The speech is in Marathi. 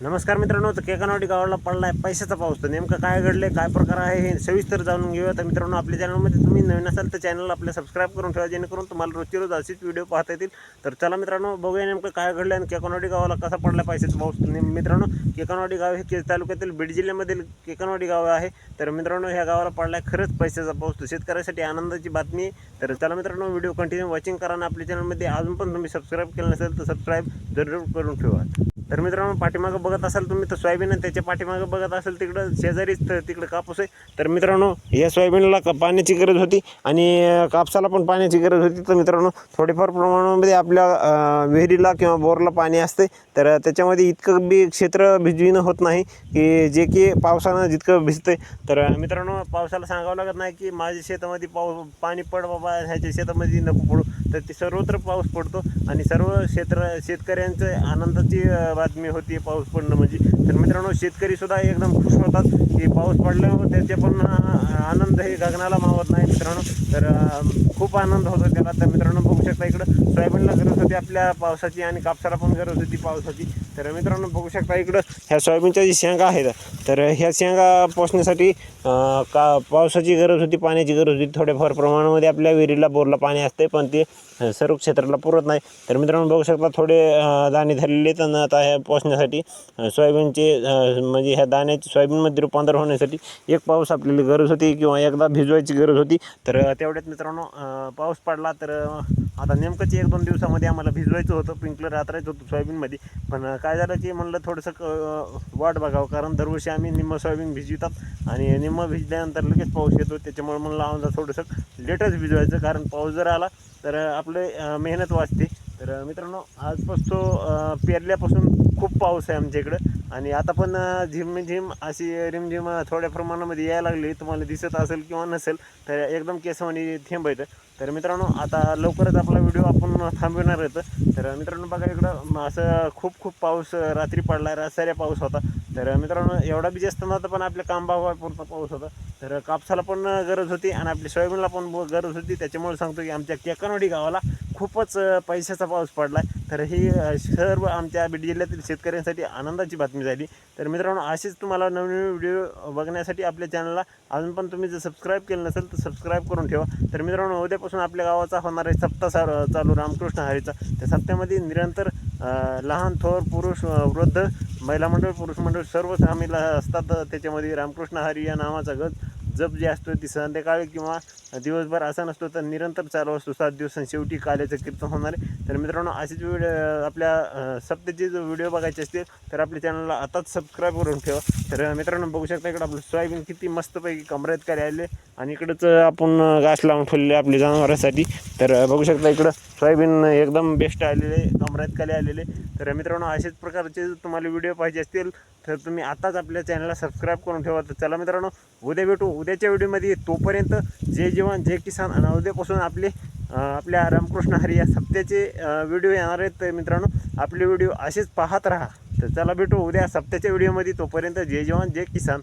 नमस्कार मित्रांनो तर केकानवाडी गावाला पडला आहे पैशाचा पाऊस. तर नेमकं काय घडले काय प्रकार आहे हे सविस्तर जाणून घेऊया. तर मित्रांनो आपल्या चॅनलमध्ये तुम्ही नवीन असाल तर चॅनल आपल्या सबस्क्राईब करून ठेवा जेणेकरून तुम्हाला रोजची रोज असेच व्हिडिओ पाहता येतील. तर चला मित्रांनो बघूया नेमकं काय घडलं आणि केकानवाडी गावाला कसा पडला पैशाचा पाऊस. तर मित्रांनो केकानवाडी गाव हे केज तालुक्यातील बीड जिल्ह्यामधील केकानवाडी गाव आहे. तर मित्रांनो ह्या गावाला पडला आहे खरंच पैशाचा पाऊस. तर शेतकऱ्यासाठी आनंदाची बातमी आहे. तर चला मित्रांनो व्हिडिओ कंटिन्यू वॉचिंग करा आणि आपल्या चॅनलमध्ये अजून पण तुम्ही सबस्क्राईब केलं नसेल तर सबस्क्राईब जरूर करून ठेवा. तर मित्रांनो पाठीमागं बघत असाल तुम्ही तर सोयाबीन आहे त्याच्या पाठीमागं बघत असाल तिकडं शेजारीच तर तिकडं कापूस आहे. तर मित्रांनो या सोयाबीनला का पाण्याची गरज होती आणि कापसाला पण पाण्याची गरज होती. तर मित्रांनो थोडेफार प्रमाणामध्ये आपल्या विहिरीला किंवा बोरला पाणी असते. तर त्याच्यामध्ये इतकं बी क्षेत्र भिजविणं होत नाही की जे की पावसानं जितकं भिजतं तर मित्रांनो पावसाला सांगावं लागत नाही की माझ्या शेतामध्ये पाऊ पाणी पड बाबा ह्याच्या शेतामध्ये नको पडू. तर ते सर्वत्र पाऊस पडतो आणि सर्व क्षेत्र शेतकऱ्यांचं आनंदाची बातमी होती पाऊस पडणं म्हणजे. तर मित्रांनो शेतकरी सुद्धा एकदम खुश होतात की पाऊस पडल्यावर त्याचे पण आनंद हे गगनाला मावत नाही मित्रांनो. तर खूप आनंद होतो त्याला. तर मित्रांनो बघू शकता इकडं सोयाबीनला गरज होती आपल्या पावसाची आणि कापसाला पण गरज होती पावसाची. तर मित्रांनो बघू शकता इकडं ह्या सोयाबीनच्या जी शेंगा आहेत तर ह्या शेंगा पोसण्यासाठी का पावसाची गरज होती पाण्याची गरज होती. थोड्याफार प्रमाणामध्ये आपल्या विहिरीला बोरला पाणी असते पण ते सर्व क्षेत्राला पुरत नाही. तर मित्रांनो बघू शकता थोडे दाणे झालेले तर आता ह्या पोसण्यासाठी सोयाबीनचे म्हणजे ह्या दाण्याचे सोयाबीनमध्ये रूपांतर होण्यासाठी एक पाऊस आपल्याला गरज होती किंवा एकदा भिजवायची गरज होती. तर तेवढ्याच तेवढ्यात मित्रांनो पाऊस पडला तर आता नेमकंच एक दोन दिवसामध्ये आम्हाला भिजवायचं होतं पिंकलं रात्रायचं होतं सोयाबीनमध्ये. पण काय झालं की म्हणलं थोडंसं वाट बघावं कारण दरवर्षी आम्ही निम्म सोयाबीन भिजवितात आणि निम्म भिजल्यानंतर लगेच पाऊस येतो. त्याच्यामुळे म्हणलं आम्हाला थोडंसं लेटच भिजवायचं कारण पाऊस जर आला तर आपले मेहनत वाचते. तर मित्रांनो आजपासून पेरल्यापासून खूप पाऊस आहे आमच्या इकडं आणि आता पण झिमझिम झिम झिम अशी रिमझिम थोड्या प्रमाणामध्ये यायला लागली. तुम्हाला दिसत असेल किंवा नसेल तर एकदम केसवानी थेंब येतं. तर मित्रांनो आता लवकरच आपला व्हिडिओ आपण थांबविणार येतं तर मित्रांनो बघा इकडं असं खूप खूप पाऊस रात्री पडला. रासाऱ्या पाऊस होता. तर मित्रांनो एवढा बी जास्त नव्हता पण आपल्या कांबापुरता पाऊस होता. तर कापसाला पण गरज होती. आणि आपल्या सोयाबीनला पण गरज होती. त्याच्यामुळे सांगतो की आमच्या केकनवाडी गावाला खूपच पैशाचा पाऊस पडला तर ही सर्व आमच्या बीड जिल्ह्यातील शेतकऱ्यांसाठी आनंदाची बातमी झाली. तर मित्रांनो अशीच तुम्हाला नवीन व्हिडिओ बघण्यासाठी आपल्या चॅनलला अजून पण तुम्ही जर सबस्क्राईब केलं नसेल तर सबस्क्राईब करून ठेवा. तर मित्रांनो उद्यापासून आपल्या गावाचा होणार आहे सप्ताह सा- चालू रामकृष्ण हरीचा. त्या सप्त्यामध्ये निरंतर लहान थोर पुरुष वृद्ध महिला मंडळ पुरुष मंडळ सर्व सामील असतात. त्याच्यामध्ये रामकृष्ण हरी या नावाचा गज जप जे असतो ती संध्याकाळी किंवा दिवसभर असा नसतो तर निरंतर चालू असतो. सात दिवस शेवटी काल्याचं कीर्तन होणार आहे. तर मित्रांनो असेच व्हिडिओ आपल्या सप्तचे जो व्हिडिओ बघायचे असतील तर आपल्या चॅनलला आताच सबस्क्राईब करून ठेवा. तर मित्रांनो बघू शकता इकडं आपलं सोयाबीन किती मस्तपैकी कमरेत काय आले आणि इकडंच आपण घास लावून ठेवलेले आपले जनावरांसाठी. तर बघू शकता इकडं सोयाबीन एकदम बेस्ट आलेले कमरेत खाली आलेले तर मित्रांनो असेच प्रकारचे जर तुम्हाला व्हिडिओ पाहिजे असतील तर तुम्ही आताच आपल्या चॅनलला सबस्क्राईब करून ठेवा. तर चला मित्रांनो उद्या भेटू. उद्याच्या व्हिडिओमध्ये तोपर्यंत जे जीवन जे किसान. आणि उद्यापासून आपले आपल्या रामकृष्ण हरी या सप्त्याचे व्हिडिओ येणार आहेत तर मित्रांनो आपले व्हिडिओ असेच पाहत राहा. तर चला भेटू उद्या सप्त्याच्या व्हिडिओमध्ये तोपर्यंत जय जवान जय किसान.